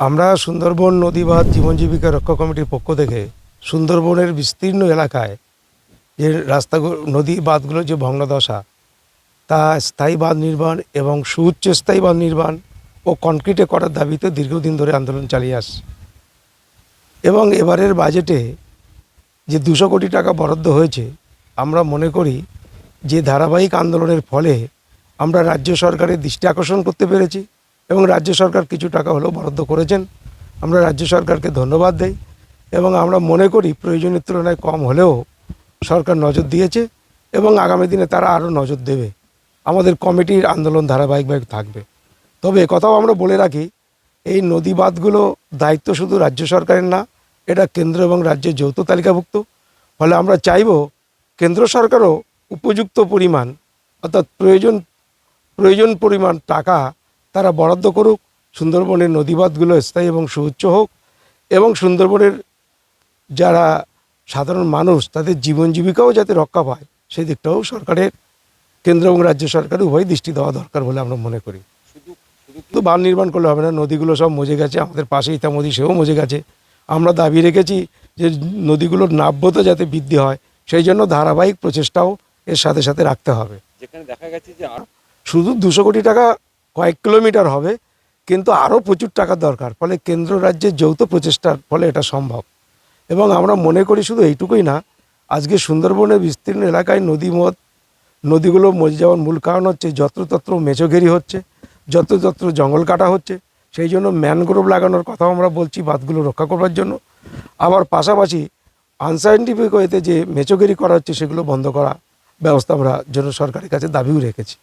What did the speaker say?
আমরা সুন্দরবন নদী বাঁধ জীবন জীবিকা রক্ষা কমিটির পক্ষ থেকে সুন্দরবনের বিস্তীর্ণ এলাকায় যে রাস্তা নদী বাঁধগুলোর যে ভগ্নদশা, তা স্থায়ী বাঁধ নির্মাণ এবং সুউচ্চ স্থায়ী বাঁধ নির্মাণ ও কনক্রিটে করার দাবিতে দীর্ঘদিন ধরে আন্দোলন চালিয়ে আসছে এবং এবারের বাজেটে যে দুশো কোটি টাকা বরাদ্দ হয়েছে, আমরা মনে করি যে ধারাবাহিক আন্দোলনের ফলে আমরা রাজ্য সরকারের দৃষ্টি আকর্ষণ করতে পেরেছি। এবং রাজ্য সরকার কিছু টাকা হলেও বরাদ্দ করেছেন। আমরা রাজ্য সরকারকে ধন্যবাদ দেই এবং আমরা মনে করি প্রয়োজনের তুলনায় কম হলেও সরকার নজর দিয়েছে এবং আগামী দিনে তারা আরও নজর দেবে। আমাদের কমিটির আন্দোলন ধারাবাহিকভাবে থাকবে। তবে কথাও আমরা বলে রাখি, এই নদী বাঁধগুলো দায়িত্ব শুধু রাজ্য সরকারের না, এটা কেন্দ্র এবং রাজ্যের যৌথ তালিকাভুক্ত। ফলে আমরা চাইব কেন্দ্র সরকারও উপযুক্ত পরিমাণ অর্থাৎ প্রয়োজন প্রয়োজন পরিমাণ টাকা তারা বরাদ্দ করুক সুন্দরবনের নদীবাঁধগুলো স্থায়ী এবং সুউচ্চ হোক এবং সুন্দরবনের যারা সাধারণ মানুষ তাদের জীবন জীবিকাও যাতে রক্ষা পায় সেই দিকটাও সরকারের কেন্দ্র এবং রাজ্য সরকারের উভয় দৃষ্টি দেওয়া দরকার বলে আমরা মনে করি। শুধু বাঁধ নির্মাণ করলে হবে না নদীগুলো সব মজে গেছে আমাদের পাশে ইতামদি সেও মজে গেছে। আমরা দাবি রেখেছি যে নদীগুলোর নাব্যতা যাতে বৃদ্ধি হয় সেই জন্য ধারাবাহিক প্রচেষ্টাও এর সাথে সাথে রাখতে হবে। যেখানে দেখা গেছে যে শুধু দুশো কোটি টাকা কয়েক কিলোমিটার হবে, কিন্তু আরও প্রচুর টাকার দরকার। ফলে কেন্দ্র রাজ্যের যৌথ প্রচেষ্টার ফলে এটা সম্ভব। এবং আমরা মনে করি শুধু এইটুকুই না, আজকে সুন্দরবনের বিস্তীর্ণ এলাকায় নদী মদ, নদীগুলো মরে যাওয়ার মূল কারণ হচ্ছে যত্রতত্র মেছোঘেরি হচ্ছে, যত্রতত্র জঙ্গল কাটা হচ্ছে, সেই জন্য ম্যানগ্রোভ লাগানোর কথাও আমরা বলছি বাঁধগুলো রক্ষা করবার জন্য। আবার পাশাপাশি আনসাইন্টিফিক ওয়েতে যে মেচোগেরি করা হচ্ছে, সেগুলো বন্ধ করা ব্যবস্থা আমরা জন্য সরকারের কাছে দাবিও রেখেছি।